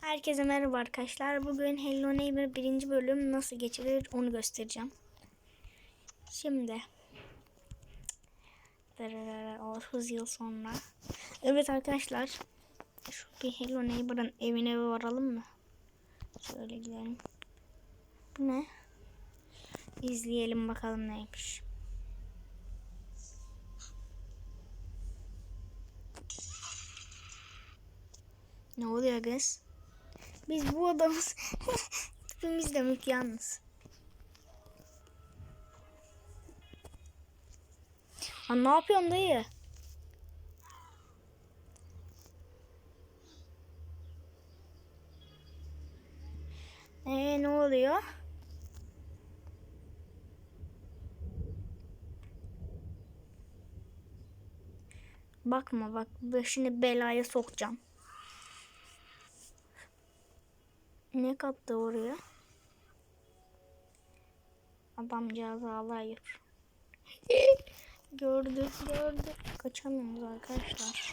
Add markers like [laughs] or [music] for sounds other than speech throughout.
Herkese merhaba arkadaşlar. Bugün Hello Neighbor birinci bölüm nasıl geçilir onu göstereceğim. Şimdi 30 yıl sonra. Evet arkadaşlar. Şu bir Hello Neighbor'ın evine varalım mı? Şöyle gidelim. Bu ne? İzleyelim bakalım neymiş. Ne oluyor kız? Biz bu adamız [laughs] tipimiz de mük yalnız. Ha, ne yapıyorsun dayı? Ee, ne oluyor? Bakma bak başını belaya sokacağım. Ne kattı oraya? Adamcağız ağlayır. [laughs] gördü, gördü. Kaçamıyoruz arkadaşlar.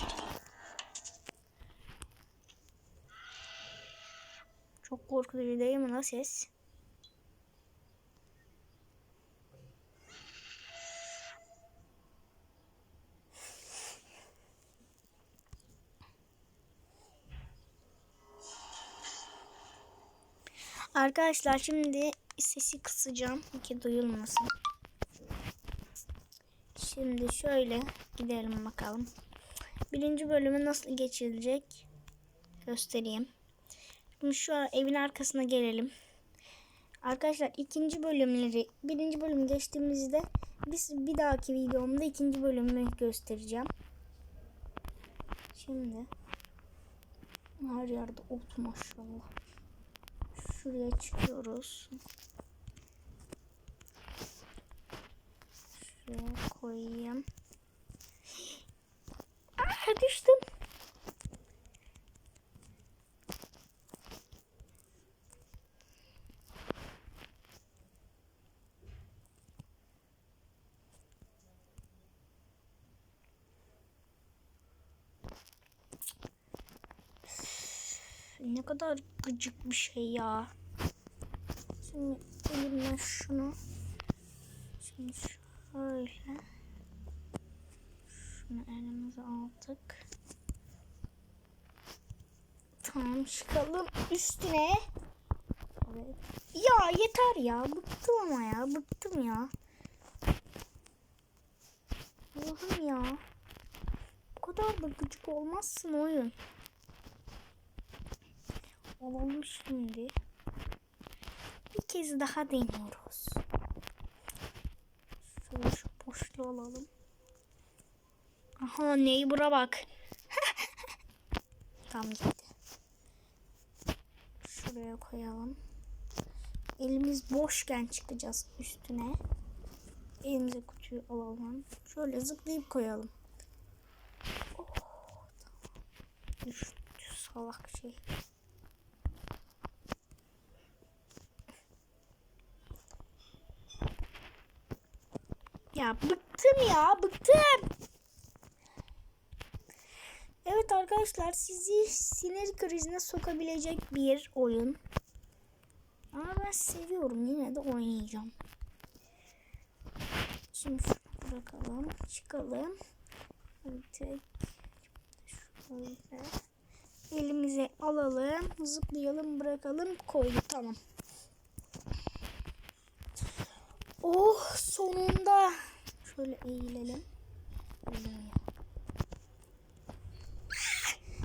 Çok korkutucu değil mi la ses? Arkadaşlar şimdi sesi kısacağım ki duyulmasın. Şimdi şöyle gidelim bakalım. Birinci bölümü nasıl geçilecek göstereyim. Şimdi şu an evin arkasına gelelim. Arkadaşlar ikinci bölümleri birinci bölüm geçtiğimizde biz bir dahaki videomda ikinci bölümü göstereceğim. Şimdi her yerde ot maşallah. Şuraya çıkıyoruz. Şuraya koyayım. Ah düştüm. Ne kadar gıcık bir şey ya. Şimdi elimle şunu. Şimdi şöyle. Şunu elimize aldık. Tamam çıkalım üstüne. Evet. Ya yeter ya. Bıktım ama ya. Bıktım ya. Allah'ım ya. Bu kadar da gıcık olmazsın oyun. Alalım şimdi. Bir kez daha deniyoruz. Şöyle şu boşluğu alalım. Aha neighbor'a bak. [laughs] Tam gitti. Şuraya koyalım. Elimiz boşken çıkacağız üstüne. Elimize kutuyu alalım. Şöyle zıplayıp koyalım. Oh, tamam. Düştü salak şey. Ya bıktım ya bıktım. Evet arkadaşlar sizi sinir krizine sokabilecek bir oyun. Ama ben seviyorum yine de oynayacağım. Şimdi bırakalım. Çıkalım. Artık şöyle elimize alalım. Zıplayalım bırakalım. Koyduk tamam. Oh sonunda. Şöyle eğilelim.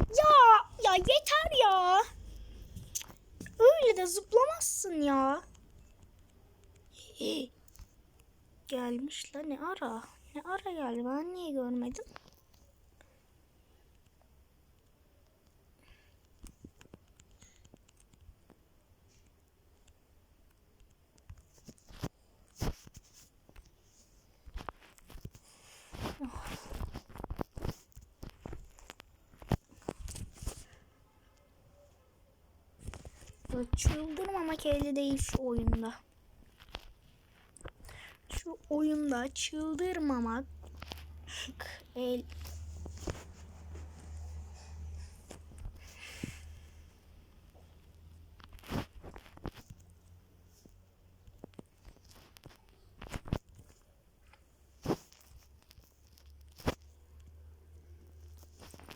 Ya ya yeter ya. Öyle de zıplamazsın ya. [gasps] Gelmiş la ne ara? Ne ara geldi? Ben niye görmedim? arkadaşlar. Çıldırmamak elde değil şu oyunda. Şu oyunda çıldırmamak el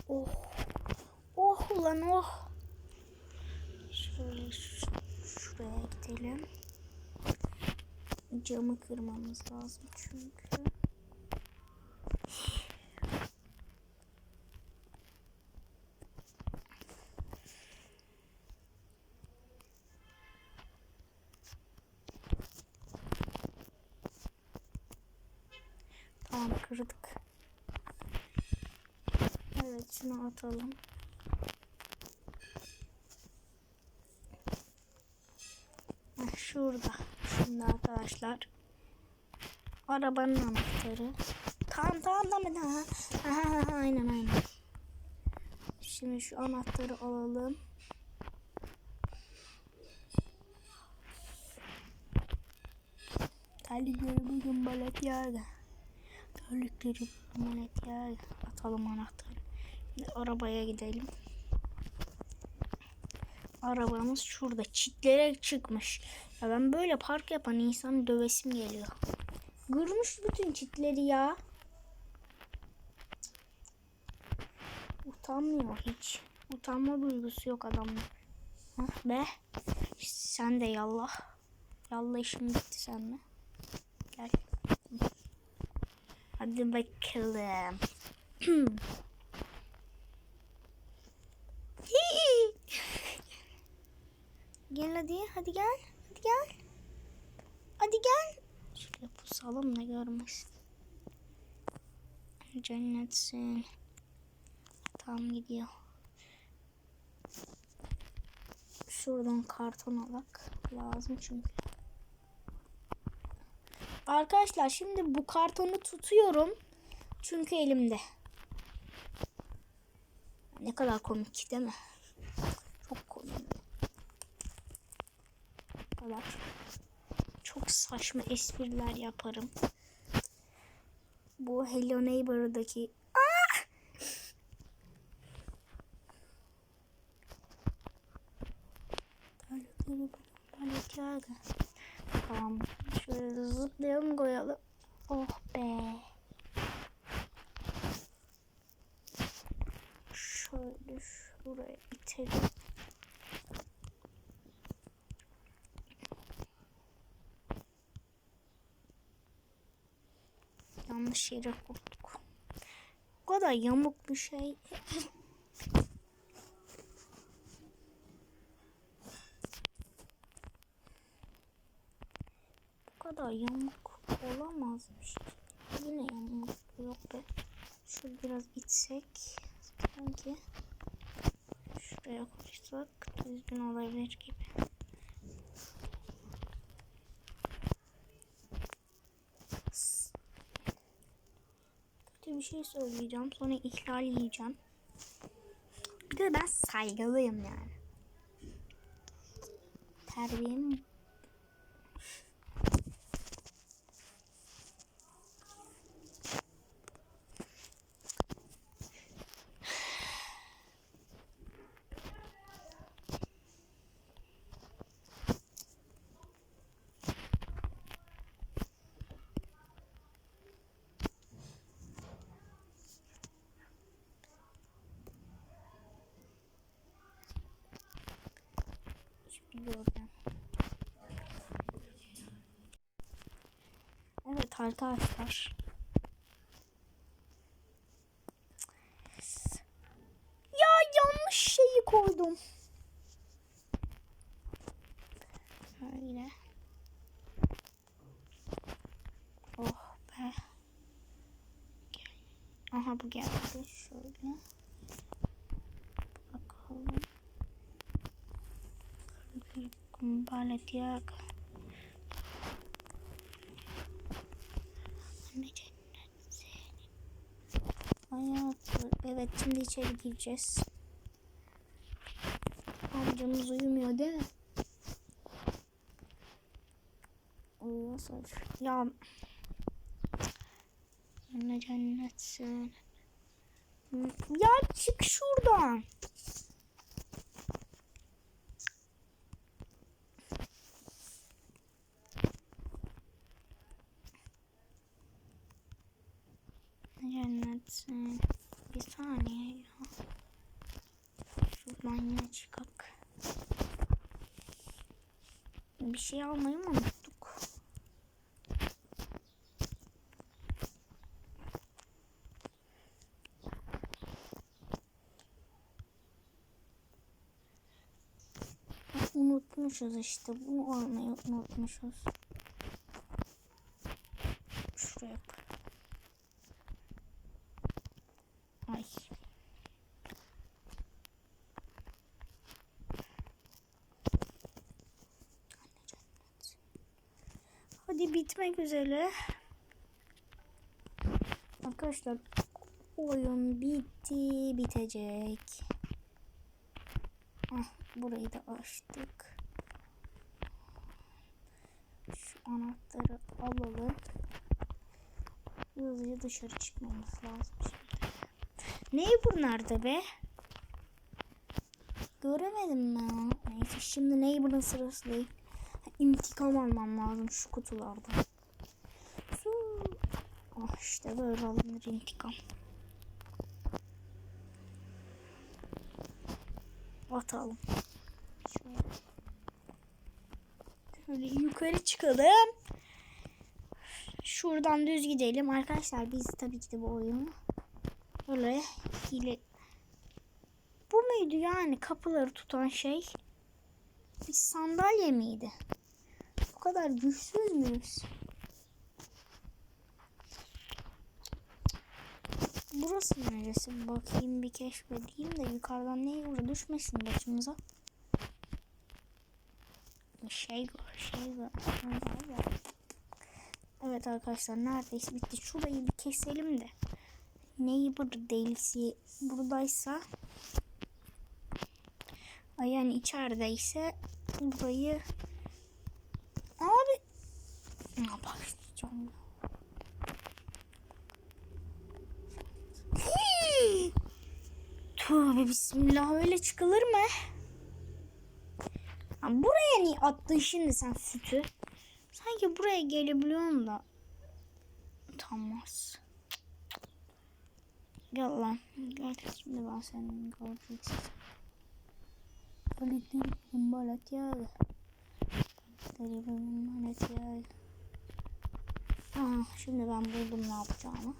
Oh. Oh ulan oh şuraya gidelim. Camı kırmamız lazım çünkü. Tamam kırdık. Evet şunu atalım. Şurada. Şimdi arkadaşlar. Arabanın anahtarı. Tamam tamam tamam. Aha, aynen aynen. Şimdi şu anahtarı alalım. Terlikleri bugün balet yerde. Terlikleri bugün balet yerde. Atalım anahtarı. Şimdi arabaya gidelim. Arabamız şurada. Çitlere çıkmış. Ya ben böyle park yapan insan dövesim geliyor. Kırmış bütün çitleri ya. Utanmıyor hiç. Utanma duygusu yok adamda. Hah be. Sen de yallah. Yallah işim bitti seninle. Gel. Hadi bakalım. [clears throat] Gel hadi. Hadi gel. Gel. Hadi gel. Şuraya pusalım da görmesin. Cennetsin. Tam gidiyor. Şuradan karton alak. Lazım çünkü. Arkadaşlar şimdi bu kartonu tutuyorum. Çünkü elimde. Ne kadar komik değil mi? Çok komik. Kadar. Çok saçma espriler yaparım. Bu Hello Neighbor'daki Aa! Tamam. Şöyle zıplayalım koyalım. Oh be. Şöyle şuraya itelim. Yanlış yere koyduk. Bu kadar yamuk bir şey. Bu kadar yamuk olamazmış. Yine yamuk yok be. Şunu biraz itsek sanki şuraya koysak düzgün olabilir gibi. Bir şey söyleyeceğim sonra ihlal yiyeceğim. Bir de ben saygılıyım yani. Terbiyem biliyorum. Evet arkadaşlar. Ya yanlış şeyi koydum. Şöyle. Oh be. Aha bu geldi. Şöyle. Bakalım. Cennet senin. Hayatım. Evet şimdi içeri gireceğiz. Amcamız uyumuyor değil mi? Uyuyorsa ya Anne cennetsin. Ya çık şuradan. Cennetsin. Bir saniye ya. Şuradan yine çıkak. Bir şey almayı mı unuttuk? Unutmuşuz işte. Bunu almayı unutmuşuz. Hadi bitmek üzere. Arkadaşlar oyun bitti bitecek. Ah, burayı da açtık. Şu anahtarı alalım. Hızlıca dışarı çıkmamız lazım şimdi. Ne bu nerede be? Göremedim ben. Neyse şimdi Neighbor'ın sırası değil. İntikam almam lazım şu kutulardan. Su. Ah işte böyle alınır intikam. Atalım. Şöyle. Yukarı çıkalım. Şuradan düz gidelim. Arkadaşlar biz tabii ki de bu oyunu böyle hile bu muydu yani kapıları tutan şey? Bir sandalye miydi? Kadar güçsüz müyüz? Burası neresi? Bakayım bir keşfedeyim de yukarıdan ne vurdu düşmesin başımıza. Şey gör, şey gör. Evet arkadaşlar neredeyse bitti. Şurayı bir keselim de. Neighbor delisi buradaysa Ay yani içerideyse burayı Tövbe bismillah öyle çıkılır mı? Ha, buraya niye attın şimdi sen sütü? Sanki buraya gelebiliyorsun da. Utanmaz. Gel lan. Gel şimdi ben senin göreceksin. Kaliteli balat yağı. Kaliteli balat yağı. Aa, şimdi ben buldum ne yapacağımı.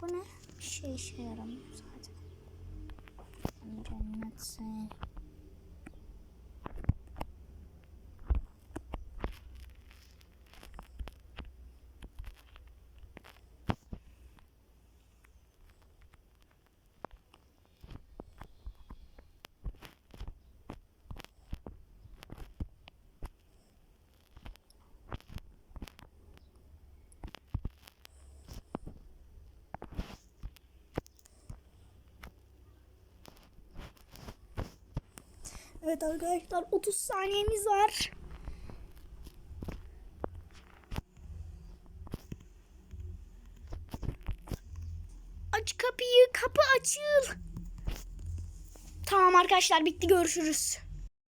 Bu ne? Bir şey işe yaramıyor I'm not saying. Evet arkadaşlar 30 saniyemiz var. Aç kapıyı, kapı açıl. Tamam arkadaşlar bitti görüşürüz.